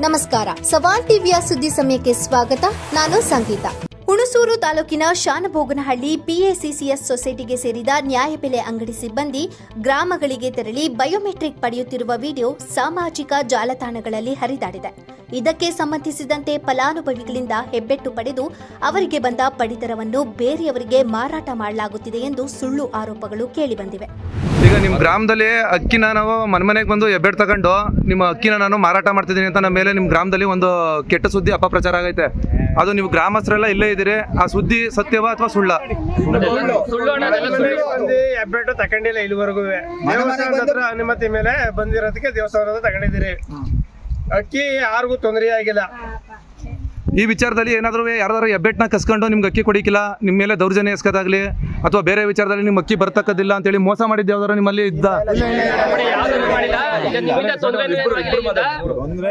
ನಮಸ್ಕಾರ. ಸವಾಲ್ ಟಿವಿಯ ಸುದ್ದಿ ಸಮಯಕ್ಕೆ ಸ್ವಾಗತ. ನಾನು ಸಂಗೀತ. ಹುಣಸೂರು ತಾಲೂಕಿನ ಶಾನಭೋಗನಹಳ್ಳಿ ಪಿಎಸಿಸಿಎಸ್ ಸೊಸೈಟಿಗೆ ಸೇರಿದ ನ್ಯಾಯಬೆಲೆ ಅಂಗಡಿ ಸಿಬ್ಬಂದಿ ಗ್ರಾಮಗಳಿಗೆ ತೆರಳಿ ಬಯೋಮೆಟ್ರಿಕ್ ಪಡೆಯುತ್ತಿರುವ ವಿಡಿಯೋ ಸಾಮಾಜಿಕ ಜಾಲತಾಣಗಳಲ್ಲಿ ಹರಿದಾಡಿದೆ. ಇದಕ್ಕೆ ಸಂಬಂಧಿಸಿದಂತೆ ಫಲಾನುಭವಿಗಳಿಂದ ಹೆಬ್ಬೆಟ್ಟು ಪಡೆದು ಅವರಿಗೆ ಬಂದ ಪಡಿತರವನ್ನು ಬೇರೆಯವರಿಗೆ ಮಾರಾಟ ಮಾಡಲಾಗುತ್ತಿದೆ ಎಂದು ಸುಳ್ಳು ಆರೋಪಗಳು ಕೇಳಿಬಂದಿವೆ. ಈಗ ನಿಮ್ಮ ಗ್ರಾಮದಲ್ಲಿ ಅಕ್ಕಿನ ನಾವು ಮನೆ ಮನೆಗೆ ಬಂದು ಹೆಬ್ಬೆಟ್ಟು ತಗೊಂಡು ನಿಮ್ಮ ಅಕ್ಕಿನ ನಾನು ಮಾರಾಟ ಮಾಡ್ತಿದ್ದೀನಿ ಅಂತ ನಮ್ಮ ಮೇಲೆ ನಿಮ್ಮ ಗ್ರಾಮದಲ್ಲಿ ಒಂದು ಕೆಟ್ಟ ಸುದ್ದಿ ಅಪಪ್ರಚಾರ ಆಗೈತೆ. ಅದು ನೀವು ಗ್ರಾಮಸ್ಥರೆಲ್ಲ ಇಲ್ಲೇ ಇದ್ದೀರಿ ಆ ಸುದ್ದಿ ಸತ್ಯವಾ ಅಥವಾ ಸುಳ್ಳ? ಹೆಬ್ಬೆಟ್ಟು ತಗೊಂಡಿಲ್ಲ ಇಲ್ಲಿವರೆಗೂ. ದೇವಸ್ಥಾನದ ಅನುಮತಿ ಮೇಲೆ ಬಂದಿರೋದಕ್ಕೆ ದೇವಸ್ಥಾನದ ತಗೊಂಡಿದ್ದೀರಿ. ಅಕ್ಕಿ ಯಾರಿಗೂ ತೊಂದರೆ ಆಗಿಲ್ಲ ಈ ವಿಚಾರದಲ್ಲಿ ಏನಾದರೂ ಯಾರಾದ್ರೂ ಎಬ್ಬೆಟ್ನ ಕಸ್ಕೊಂಡು ನಿಮ್ಗೆ ಅಕ್ಕಿ ಕೊಡಿಕಿಲ್ಲ ನಿಮ್ಮ ಮೇಲೆ ದೌರ್ಜನ್ಯ ಎಸ್ಕೋದಾಗ್ಲಿ ಅಥವಾ ಬೇರೆ ವಿಚಾರದಲ್ಲಿ ನಿಮ್ಮ ಅಕ್ಕಿ ಬರ್ತಕ್ಕದಿಲ್ಲ ಅಂತೇಳಿ ಮೋಸ ಮಾಡಿದ್ದೆ ಯಾವ್ದಾರು ನಿಮ್ಮಲ್ಲಿ ಇದ್ದ.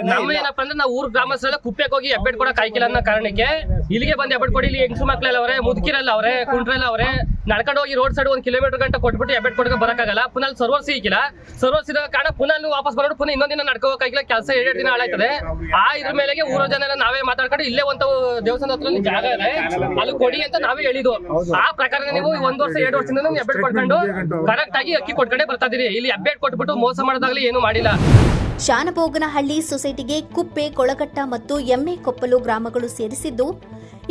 ನಮ್ಮ ಏನಪ್ಪಾ ಅಂದ್ರೆ ನಾವು ಊರ್ ಗ್ರಾಮಸ್ಥರೆಲ್ಲ ಕುಪ್ಪೆಗೆ ಹೋಗಿ ಹೆಬ್ಬೆಟ್ ಕೊಡಕ್ ಆಯ್ಕಿಲ್ಲ ಅನ್ನೋ ಕಾರಣಕ್ಕೆ ಇಲ್ಲಿಗೆ ಬಂದು ಹೆಬ್ಬೆಟ್ ಕೊಡಿ ಇಲ್ಲಿ ಹೆಂಗಸು ಮಕ್ಳೆಲ್ಲ ಅವರೇ ಮುದುಕಿರಲ್ಲ ಅವರೇ ಕುಂಟ್ರಲ್ಲ ಅವರೇ ನಡ್ಕೊಂಡು ಹೋಗಿ ರೋಡ್ ಸೈಡ್ ಒಂದು ಕಿಲೋಮೀಟರ್ ಗಂಟೆ ಕೊಟ್ಬಿಟ್ಟು ಎಬೆಟ್ ಕೊಡ್ಕೊಂಡು ಬರಕ್ಕಾಗಲ್ಲ. ಪುನಃ ಸರ್ವರ್ ಸಿಕ್ಕಿಲ್ಲ ಸರ್ವರ್ ಸಿದ ಕಾರಣ ಪುನಃ ವಾಪಸ್ ಬರೋದು ಪುನಃ ಇನ್ನೊಂದಿನ ನಡ್ಕೋಕಾಗಿಲ್ಲ ಕೆಲಸ ಎರಡು ದಿನ ಹಾಳಾಯ್ತದೆ ಆ ಇದ್ರ ಮೇಲೆ ಊರ ಜನ ಎಲ್ಲ ನಾವೇ ಮಾತಾಡ್ಕೊಂಡು ಇಲ್ಲೇ ಒಂದು ದೇವಸ್ಥಾನ ಹತ್ರ ಜಾಗ ಇದೆ ಅಲ್ಲಿ ಕೊಡಿ ಅಂತ ನಾವೇ ಹೇಳಿದ್ವು ಆ ಪ್ರಕಾರ ನೀವು ಒಂದ್ ವರ್ಷ, ಎರಡು ವರ್ಷದಿಂದ ಹೆಬ್ಬೆಟ್ ಕೊಟ್ಕೊಂಡು ಕರೆಕ್ಟ್ ಆಗಿ ಅಕ್ಕಿ ಕೊಟ್ಕೊಂಡೇ ಬರ್ತಾ ಇದೀರಿ. ಇಲ್ಲಿ ಅಪ್ಡೇಟ್ ಕೊಟ್ಬಿಟ್ಟು ಮೋಸ ಮಾಡೋದಾಗ್ಲಿ ಏನು ಮಾಡಿಲ್ಲ. ಶಾನಭೋಗನಹಳ್ಳಿ ಸೊಸೈಟಿಗೆ ಕುಪ್ಪೆ, ಕೊಳಗಟ್ಟ ಮತ್ತು ಎಮ್ಮೆ ಕೊಪ್ಪಲು ಗ್ರಾಮಗಳು ಸೇರಿಸಿದ್ದು,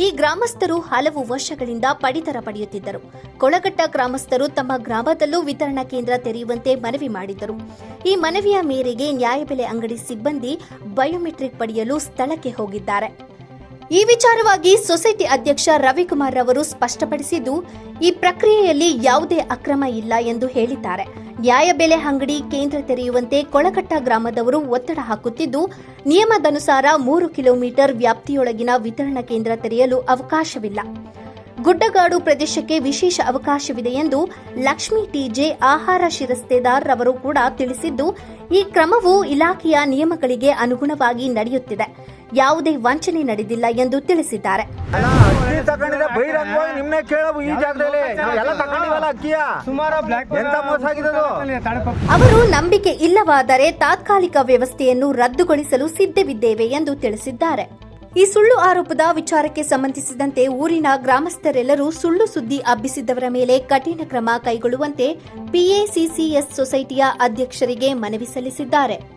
ಈ ಗ್ರಾಮಸ್ಥರು ಹಲವು ವರ್ಷಗಳಿಂದ ಪಡಿತರ ಪಡೆಯುತ್ತಿದ್ದರು. ಕೊಳಗಟ್ಟ ಗ್ರಾಮಸ್ಥರು ತಮ್ಮ ಗ್ರಾಮದಲ್ಲೂ ವಿತರಣಾ ಕೇಂದ್ರ ತೆರೆಯುವಂತೆ ಮನವಿ ಮಾಡಿದ್ದರು. ಈ ಮನವಿಯ ಮೇರೆಗೆ ನ್ಯಾಯಬೆಲೆ ಅಂಗಡಿ ಸಿಬ್ಬಂದಿ ಬಯೋಮೆಟ್ರಿಕ್ ಪಡೆಯಲು ಸ್ಥಳಕ್ಕೆ ಹೋಗಿದ್ದಾರೆ. ಈ ವಿಚಾರವಾಗಿ ಸೊಸೈಟಿ ಅಧ್ಯಕ್ಷ ರವಿಕುಮಾರ್ ಅವರು ಸ್ಪಷ್ಟಪಡಿಸಿದ್ದು, ಈ ಪ್ರಕ್ರಿಯೆಯಲ್ಲಿ ಯಾವುದೇ ಅಕ್ರಮ ಇಲ್ಲ ಎಂದು ಹೇಳಿದ್ದಾರೆ. ನ್ಯಾಯಬೆಲೆ ಅಂಗಡಿ ಕೇಂದ್ರ ತೆರೆಯುವಂತೆ ಕೊಳಕಟ್ಟ ಗ್ರಾಮದವರು ಒತ್ತಡ ಹಾಕುತ್ತಿದ್ದು, ನಿಯಮದನುಸಾರ ಮೂರು ಕಿಲೋಮೀಟರ್ ವ್ಯಾಪ್ತಿಯೊಳಗಿನ ವಿತರಣಾ ಕೇಂದ್ರ ತೆರೆಯಲು ಅವಕಾಶವಿಲ್ಲ. ಗುಡ್ಡಗಾಡು ಪ್ರದೇಶಕ್ಕೆ ವಿಶೇಷ ಅವಕಾಶವಿದೆ ಎಂದು ಲಕ್ಷ್ಮೀ ಟಿಜೆ ಆಹಾರ ಶಿರಸ್ತೇದಾರ್ ರವರು ಕೂಡ ತಿಳಿಸಿದ್ದು, ಈ ಕ್ರಮವು ಇಲಾಖೆಯ ನಿಯಮಗಳಿಗೆ ಅನುಗುಣವಾಗಿ ನಡೆಯುತ್ತಿದೆ. ಯಾವುದೇ ವಂಚನೆ ನಡೆದಿಲ್ಲ ಎಂದು ತಿಳಿಸಿದ್ದಾರೆ. ಅವರು ನಂಬಿಕೆ ಇಲ್ಲವಾದರೆ ತಾತ್ಕಾಲಿಕ ವ್ಯವಸ್ಥೆಯನ್ನು ರದ್ದುಗೊಳಿಸಲು ಸಿದ್ಧವಿದ್ದೇವೆ ಎಂದು ತಿಳಿಸಿದ್ದಾರೆ. ಈ ಸುಳ್ಳು ಆರೋಪದ ವಿಚಾರಕ್ಕೆ ಸಂಬಂಧಿಸಿದಂತೆ ಊರಿನ ಗ್ರಾಮಸ್ಥರೆಲ್ಲರೂ ಸುಳ್ಳು ಸುದ್ದಿ ಹಬ್ಬಿಸಿದ್ದವರ ಮೇಲೆ ಕಠಿಣ ಕ್ರಮ ಕೈಗೊಳ್ಳುವಂತೆ ಪಿಎಸಿಸಿಎಸ್ ಸೊಸೈಟಿಯ ಅಧ್ಯಕ್ಷರಿಗೆ ಮನವಿ ಸಲ್ಲಿಸಿದ್ದಾರೆ.